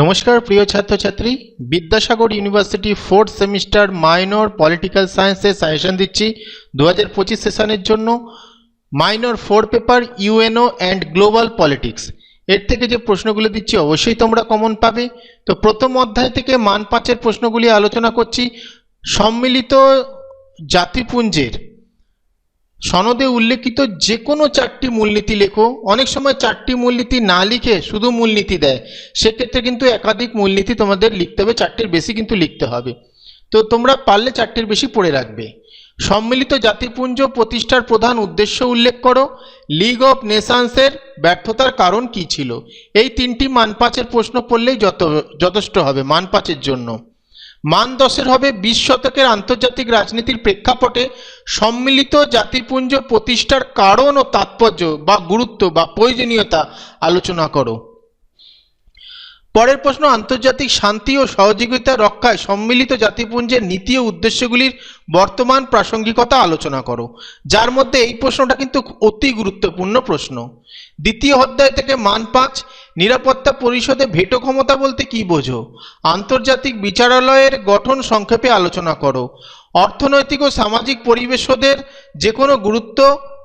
নমস্কার, প্রিয় ছাত্রছাত্রী। Vidyasagar University fourth semester minor political সায়েন্সে সাজেশন দিচ্ছি দু হাজার পঁচিশ সেশনের জন্য। Minor four paper, UNO and global politics. এর থেকে যে প্রশ্নগুলো দিচ্ছি অবশ্যই তোমরা কমন পাবে। তো প্রথম অধ্যায় থেকে মান পাঁচের প্রশ্নগুলি আলোচনা করছি। সম্মিলিত জাতিপুঞ্জের সনদে উল্লেখিত যে কোনো চারটি মূলনীতি লেখো। অনেক সময় চারটি মূলনীতি না লিখে শুধু মূলনীতি দেয়। সেক্ষেত্রে কিন্তু একাধিক মূলনীতি তোমাদের লিখতে হবে, চারটির বেশি কিন্তু লিখতে হবে। তো তোমরা পারলে চারটির বেশি পড়ে রাখবে। সম্মিলিত জাতিপুঞ্জ প্রতিষ্ঠার প্রধান উদ্দেশ্য উল্লেখ করো। লিগ অফ নেশনসের ব্যর্থতার কারণ কি ছিল? এই তিনটি মান পাঁচের প্রশ্ন পড়লেই যত যথেষ্ট হবে মান পাঁচের জন্য। মান দশের হবে বিশ শতকের আন্তর্জাতিক রাজনীতির প্রেক্ষাপটে সম্মিলিত জাতিপুঞ্জ প্রতিষ্ঠার কারণ ও তাৎপর্য বা গুরুত্ব বা প্রয়োজনীয়তা আলোচনা করো। পরের প্রশ্ন, আন্তর্জাতিক শান্তি ও সহযোগিতা রক্ষায় সম্মিলিত জাতিপুঞ্জের নীতি ও উদ্দেশ্যগুলির বর্তমান প্রাসঙ্গিকতা আলোচনা করো। যার মধ্যে এই প্রশ্নটা কিন্তু অতি গুরুত্বপূর্ণ প্রশ্ন। দ্বিতীয় অধ্যায় থেকে মান পাঁচ, নিরাপত্তা পরিষদে ভেটো ক্ষমতা বলতে কি বোঝো? আন্তর্জাতিক বিচারালয়ের গঠন সংক্ষেপে আলোচনা করো। অর্থনৈতিক ও সামাজিক পরিবেশদের যে কোনো গুরুত্ব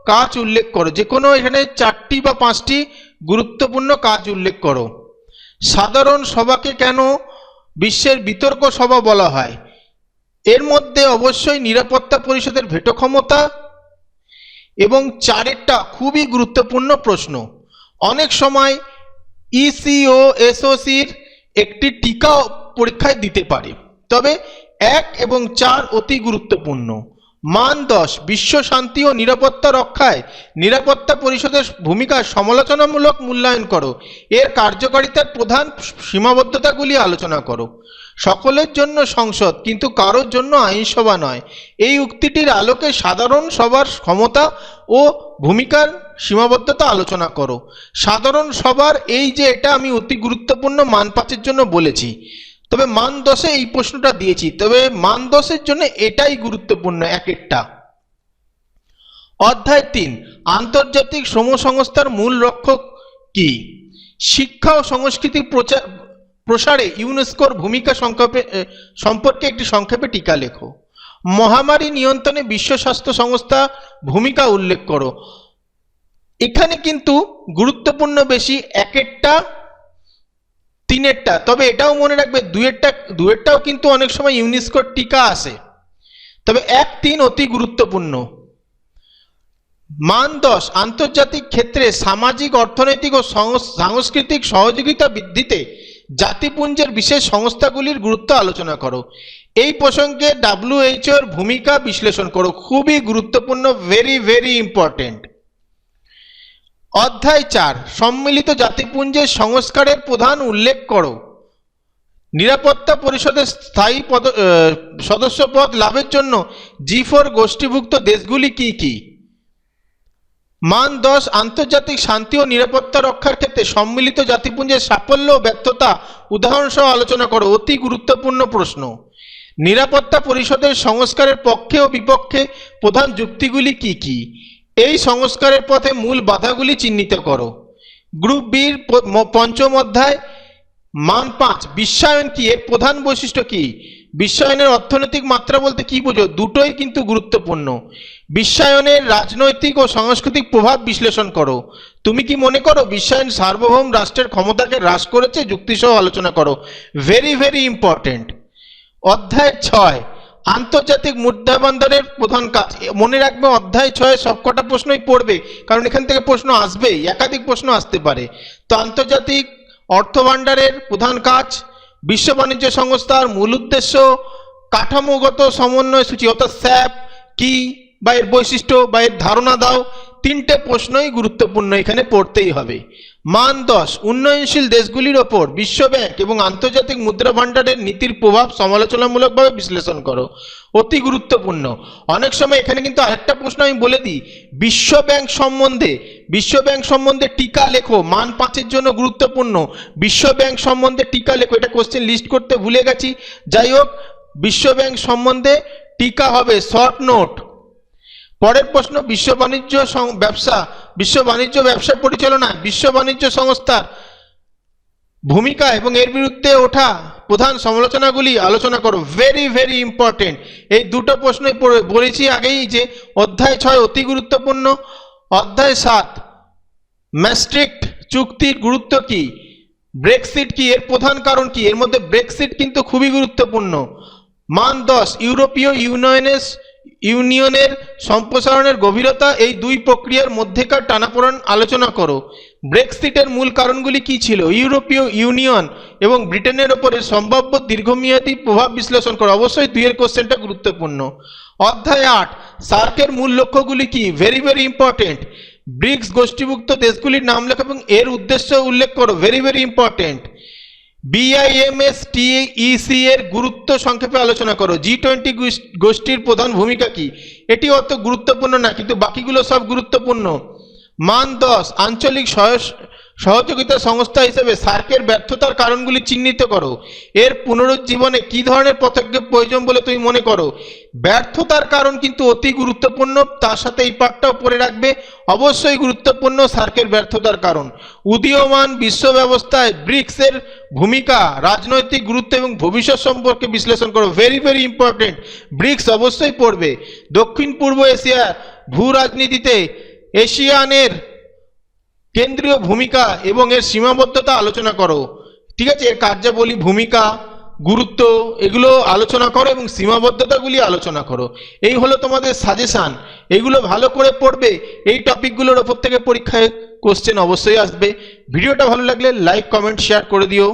কাজ উল্লেখ করো। যে কোনো এখানে চারটি বা পাঁচটি গুরুত্বপূর্ণ কাজ উল্লেখ করো। সাধারণ সভাকে কেন বিশ্বের বিতর্ক সভা বলা হয়? এর মধ্যে অবশ্যই নিরাপত্তা পরিষদের ভেটো ক্ষমতা এবং চারেরটা খুবই গুরুত্বপূর্ণ প্রশ্ন। অনেক সময় E ইসিও এসওসির একটি টিকা পরীক্ষায় দিতে পারে। তবে এক এবং চার অতি গুরুত্বপূর্ণ। মান দশ, বিশ্ব শান্তি ও নিরাপত্তা রক্ষায় নিরাপত্তা পরিষদের ভূমিকা সমালোচনামূলক মূল্যায়ন করো। এর কার্যকারিতার প্রধান সীমাবদ্ধতাগুলি আলোচনা করো। সকলের জন্য সংসদ, কিন্তু কারোর জন্য আইনসভা নয়। এই উক্তিটির আলোকে সাধারণ সভার ক্ষমতা ও ভূমিকার সীমাবদ্ধতা আলোচনা করো। সাধারণ সবার এই যে এটা আমি অতি গুরুত্বপূর্ণ মানপাচের জন্য বলেছি। তবে মান দশে এই প্রশ্নটা দিয়েছি। তবে মান দশের জন্য এটাই গুরুত্বপূর্ণ এক একটা। অধ্যায় তিন, আন্তর্জাতিক শ্রম সংস্থার মূল রক্ষক কি? শিক্ষা ও সংস্কৃতির প্রচার প্রসারে ইউনেস্কোর ভূমিকা সংক্ষেপে সম্পর্কে একটি সংক্ষেপে টিকা লেখো। মহামারী নিয়ন্ত্রণে বিশ্ব স্বাস্থ্য সংস্থা ভূমিকা উল্লেখ করো। এখানে কিন্তু গুরুত্বপূর্ণ বেশি এক একটা তিনেরটা। তবে এটাও মনে রাখবে, দুয়েরটা, দুয়েরটাও কিন্তু অনেক সময় ইউনেস্কোর টিকা আসে। তবে এক তিন অতি গুরুত্বপূর্ণ। মান দশ, আন্তর্জাতিক ক্ষেত্রে সামাজিক, অর্থনৈতিক ও সংস- সাংস্কৃতিক সহযোগিতা বৃদ্ধিতে জাতিপুঞ্জের বিশেষ সংস্থাগুলির গুরুত্ব আলোচনা করো। এই প্রসঙ্গে ডাব্লিউএইচও এর ভূমিকা বিশ্লেষণ করো। খুবই গুরুত্বপূর্ণ ভেরি ভেরি ইম্পর্টেন্ট অধ্যায় চার, সম্মিলিত জাতিপুঞ্জের সংস্কারের প্রধান উল্লেখ করো। নিরাপত্তা পরিষদের স্থায়ী পদ সদস্যপদ লাভের জন্য জি ফোর গোষ্ঠীভুক্ত দেশগুলি কি কি? মান দশ, আন্তর্জাতিক শান্তি ও নিরাপত্তা রক্ষার ক্ষেত্রে সম্মিলিত জাতিপুঞ্জের সাফল্য ও ব্যর্থতা উদাহরণসহ আলোচনা করো, অতি গুরুত্বপূর্ণ প্রশ্ন। নিরাপত্তা পরিষদের সংস্কারের পক্ষে ও বিপক্ষে প্রধান যুক্তিগুলি কি কি? এই সংস্কারের পথে মূল বাধাগুলি চিহ্নিত করো। গ্রুপ বির পঞ্চম অধ্যায়, মান পাঁচ, বিশ্বায়ন কি? এর প্রধান বৈশিষ্ট্য কি? বিশ্বায়নের অর্থনৈতিক মাত্রা বলতে কি বোঝো? দুটোই কিন্তু গুরুত্বপূর্ণ। বিশ্বায়নের রাজনৈতিক ও সাংস্কৃতিক প্রভাব বিশ্লেষণ করো। তুমি কি মনে করো বিশ্বায়ন সার্বভৌম রাষ্ট্রের ক্ষমতাকে হ্রাস করেছে? যুক্তিসহ আলোচনা করো। ভেরি ভেরি ইম্পর্টেন্ট অধ্যায় ছয় আন্তর্জাতিক মুদ্রা বন্দরের প্রধান কাজ মনে রাখবে অধ্যায় ছয় সবকটা প্রশ্নই পড়বে, কারণ এখান থেকে প্রশ্ন আসবেই, একাধিক প্রশ্ন আসতে পারে। তো আন্তর্জাতিক অর্থ ভাণ্ডারের প্রধান কাজ, বিশ্ব বাণিজ্য সংস্থার মূল উদ্দেশ্য, কাঠামোগত সমন্বয় সূচি অর্থাৎ স্যাপ, কি, বা এর বৈশিষ্ট্য, বা এর ধারণা দাও তিনটে প্রশ্নই গুরুত্বপূর্ণ এখানে পড়তেই হবে। মান দশ, উন্নয়নশীল দেশগুলির ওপর বিশ্বব্যাংক এবং আন্তর্জাতিক মুদ্রা ভাণ্ডারের নীতির প্রভাব সমালোচনামূলকভাবে বিশ্লেষণ করো। অতি গুরুত্বপূর্ণ। অনেক সময় এখানে কিন্তু আরেকটা প্রশ্ন আমি বলে দিই। বিশ্বব্যাংক সম্বন্ধে বিশ্বব্যাংক সম্বন্ধে টিকা লেখো। মান পাঁচের জন্য গুরুত্বপূর্ণ। বিশ্বব্যাংক সম্বন্ধে টিকা লেখো। এটা কোশ্চেন লিস্ট করতে ভুলে গেছি। যাই হোক, বিশ্বব্যাংক সম্বন্ধে টিকা হবে শর্ট নোট পরের প্রশ্ন, বিশ্ব বাণিজ্য ব্যবসা, বিশ্ব বাণিজ্য ব্যবসা পরিচালনা, বিশ্ব বাণিজ্য সংস্থার ভূমিকা এবং এর বিরুদ্ধে ওঠা প্রধান সমালোচনাগুলি আলোচনা করো। ভেরি ভেরি ইম্পর্টেন্ট এই দুটো প্রশ্নই বলেছি আগেই যে অধ্যায় ছয় অতি গুরুত্বপূর্ণ, অধ্যায় সাত, ম্যাস্ট্রিক্ট চুক্তির গুরুত্ব কি? ব্রেক্সিট কি? এর প্রধান কারণ কি? এর মধ্যে ব্রেক্সিট কিন্তু খুবই গুরুত্বপূর্ণ। মান দশ, ইউরোপীয় ইউনিয়নের ইউনিয়নের সম্প্রসারণের গভীরতা এই দুই প্রক্রিয়ার মধ্যেকার টানাপোড়েন আলোচনা করো। ব্রেক্সিটের মূল কারণগুলি কি ছিল? ইউরোপীয় ইউনিয়ন এবং ব্রিটেনের ওপরে সম্ভাব্য দীর্ঘমেয়াদী প্রভাব বিশ্লেষণ করো। অবশ্যই দুইয়ের কোশ্চেনটা গুরুত্বপূর্ণ। অধ্যায় আট, সার্কের মূল লক্ষ্যগুলি কি? ভেরি ভেরি ইম্পর্টেন্ট ব্রিক্স গোষ্ঠীভুক্ত দেশগুলির নাম লেখো এবং এর উদ্দেশ্য উল্লেখ করো। Very very important BIMSTEC এর গুরুত্ব সংক্ষেপে আলোচনা করো। জি টোয়েন্টি গোষ্ঠীর প্রধান ভূমিকা কি? এটি অত গুরুত্বপূর্ণ না, কিন্তু বাকিগুলো সব গুরুত্বপূর্ণ। মান দশ, আঞ্চলিক সহযোগিতা সংস্থা হিসেবে সার্কের ব্যর্থতার কারণগুলি চিহ্নিত করো। এর পুনরুজ্জীবনে কি ধরনের পদক্ষেপ প্রয়োজন বলে তুমি মনে করো? ব্যর্থতার কারণ কিন্তু অতি গুরুত্বপূর্ণ, তার সাথে এই পাঠটাও পড়ে রাখবে। অবশ্যই গুরুত্বপূর্ণ সার্কের ব্যর্থতার কারণ। উদীয়মান বিশ্ব ব্যবস্থায় ব্রিক্সের ভূমিকা, রাজনৈতিক গুরুত্ব এবং ভবিষ্যৎ সম্পর্কে বিশ্লেষণ করো। ভেরি ভেরি ইম্পর্টেন্ট ব্রিক্স অবশ্যই পড়বে। দক্ষিণ পূর্ব এশিয়া ভূ রাজনীতিতে এশিয়ানের কেন্দ্রীয় ভূমিকা এবং এর সীমাবদ্ধতা আলোচনা করো। ঠিক আছে, এর কার্যাবলী, ভূমিকা, গুরুত্ব, এগুলো আলোচনা করো এবং সীমাবদ্ধতাগুলি আলোচনা করো। এই হলো তোমাদের সাজেশান এগুলো ভালো করে পড়বে, এই টপিকগুলোর ওপর থেকে পরীক্ষায় কোশ্চেন অবশ্যই আসবে। ভিডিওটা ভালো লাগলে লাইক কমেন্ট শেয়ার করে দিও।